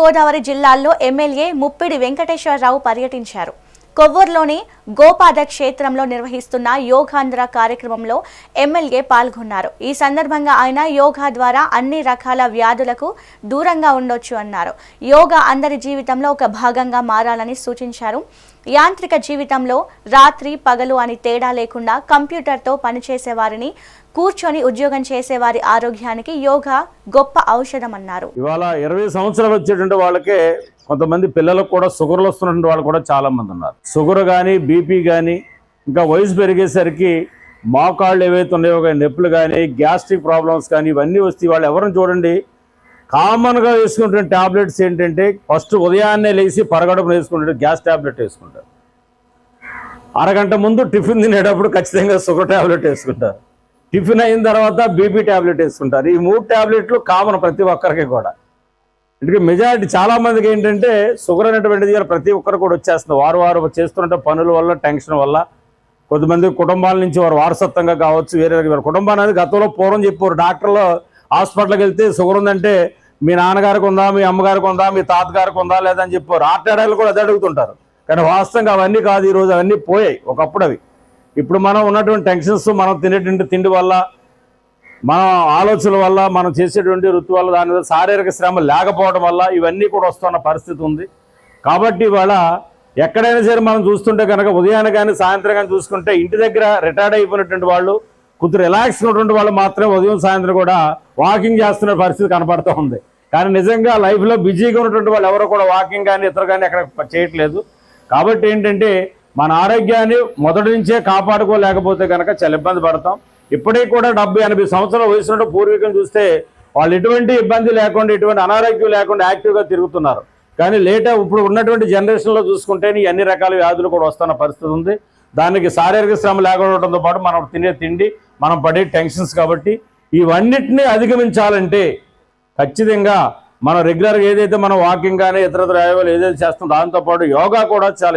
గోదావరి జిల్లాల్లో ఎమ్మెల్యే ముప్పిడి వెంకటేశ్వరరావు పర్యటించారు. కొవ్వూరులోని గోపాద క్షేత్రంలో నిర్వహిస్తున్న యోగాంధ్ర కార్యక్రమంలో ఎమ్మెల్యే పాల్గొన్నారు. ఈ సందర్భంగా ఆయన యోగా ద్వారా అన్ని రకాల వ్యాధులకు దూరంగా ఉండొచ్చు అన్నారు. యోగా అందరి జీవితంలో ఒక భాగంగా మారాలని సూచించారు. యాంత్రిక జీవితంలో రాత్రి పగలు అని తేడా లేకుండా కంప్యూటర్తో పనిచేసే వారిని కూర్చొని ఉద్యోగం చేసేవారి ఆరోగ్యానికి యోగా గొప్ప ఔషధం అన్నారు ఇవాళ ఇరవై సంవత్సరాలు వచ్చేటువంటి వాళ్ళకే కొంతమంది పిల్లలకు కూడా షుగర్లు వస్తున్నటువంటి వాళ్ళు కూడా చాలామంది ఉన్నారు. షుగర్ కానీ బీపీ కానీ ఇంకా వయసు పెరిగేసరికి మోకాళ్ళు ఏవైతే ఉన్నాయో కానీ నొప్పులు కానీ గ్యాస్ట్రిక్ ప్రాబ్లమ్స్ కానీ ఇవన్నీ వస్తే వాళ్ళు ఎవరిని చూడండి? కామన్గా వేసుకుంటున్న టాబ్లెట్స్ ఏంటంటే ఫస్ట్ ఉదయాన్నే లేచి పరగడుపు వేసుకుంటాడు గ్యాస్ టాబ్లెట్ వేసుకుంటారు. అరగంట ముందు టిఫిన్ తినేటప్పుడు ఖచ్చితంగా షుగర్ టాబ్లెట్ వేసుకుంటారు. టిఫిన్ అయిన తర్వాత బీపీ టాబ్లెట్ వేసుకుంటారు. ఈ మూడు టాబ్లెట్లు కామన్ ప్రతి ఒక్కరికి కూడా. అంటే మెజారిటీ చాలా మందికి ఏంటంటే షుగర్ అనేటువంటిది ప్రతి ఒక్కరు కూడా వచ్చేస్తుంది. వారు వారు చేస్తున్న పనుల వల్ల టెన్షన్ వల్ల కొంతమంది కుటుంబాల నుంచి వారు వారసత్వంగా కావచ్చు వేరే వారి కుటుంబాన్ని అనేది గతంలో పూర్వం చెప్పారు డాక్టర్లు హాస్పిటల్కి వెళ్తే షుగర్ ఉందంటే మీ నాన్నగారికి ఉందా మీ అమ్మగారికి ఉందా మీ తాతగారికి ఉందా లేదని చెప్పారు హార్ట్ కూడా అదే అడుగుతుంటారు. కానీ వాస్తవంగా అవన్నీ కాదు ఈరోజు అవన్నీ పోయాయి ఒకప్పుడు అవి. ఇప్పుడు మనం ఉన్నటువంటి టెన్షన్స్ మనం తినేటువంటి తిండి వల్ల మన ఆలోచనల వల్ల మనం చేసేటువంటి వృత్తి వల్ల దాని మీద శారీరక శ్రమ లేకపోవడం వల్ల ఇవన్నీ కూడా వస్తున్న పరిస్థితి ఉంది. కాబట్టి ఇవాళ ఎక్కడైనా సరే మనం చూస్తుంటే కనుక ఉదయాన్నే కానీ సాయంత్రం కానీ చూసుకుంటే ఇంటి దగ్గర రిటైర్డ్ అయిపోయినటువంటి వాళ్ళు కొంచెం రిలాక్స్ ఉన్నటువంటి వాళ్ళు మాత్రమే ఉదయం సాయంత్రం కూడా వాకింగ్ చేస్తున్న పరిస్థితి కనపడుతూ ఉంది. కానీ నిజంగా లైఫ్లో బిజీగా ఉన్నటువంటి వాళ్ళు ఎవరు కూడా వాకింగ్ కానీ ఇతరు కానీ ఎక్కడ చేయట్లేదు. కాబట్టి ఏంటంటే మన ఆరోగ్యాన్ని మొదటి నుంచే కాపాడుకోలేకపోతే కనుక చాలా ఇబ్బంది పడతాం. ఇప్పటికీ కూడా డెబ్బై ఎనభై సంవత్సరాల వయసు ఉన్న పూర్వీకులు చూస్తే వాళ్ళు ఎటువంటి ఇబ్బంది లేకుండా ఎటువంటి అనారోగ్యం లేకుండా యాక్టివ్గా తిరుగుతున్నారు. కానీ లేట ఇప్పుడు ఉన్నటువంటి జనరేషన్లో చూసుకుంటే ఈ అన్ని రకాల వ్యాధులు కూడా వస్తున్న పరిస్థితి ఉంది. దానికి శారీరక శ్రమ లేకపోవడంతో పాటు మనం తినే తిండి మనం పడే టెన్షన్స్ కాబట్టి ఇవన్నిటిని అధిగమించాలంటే ఖచ్చితంగా మనం రెగ్యులర్గా ఏదైతే మనం వాకింగ్ కానీ ఇతర వ్యాయామాలు ఏదైతే చేస్తాం దాంతోపాటు యోగా కూడా చాలా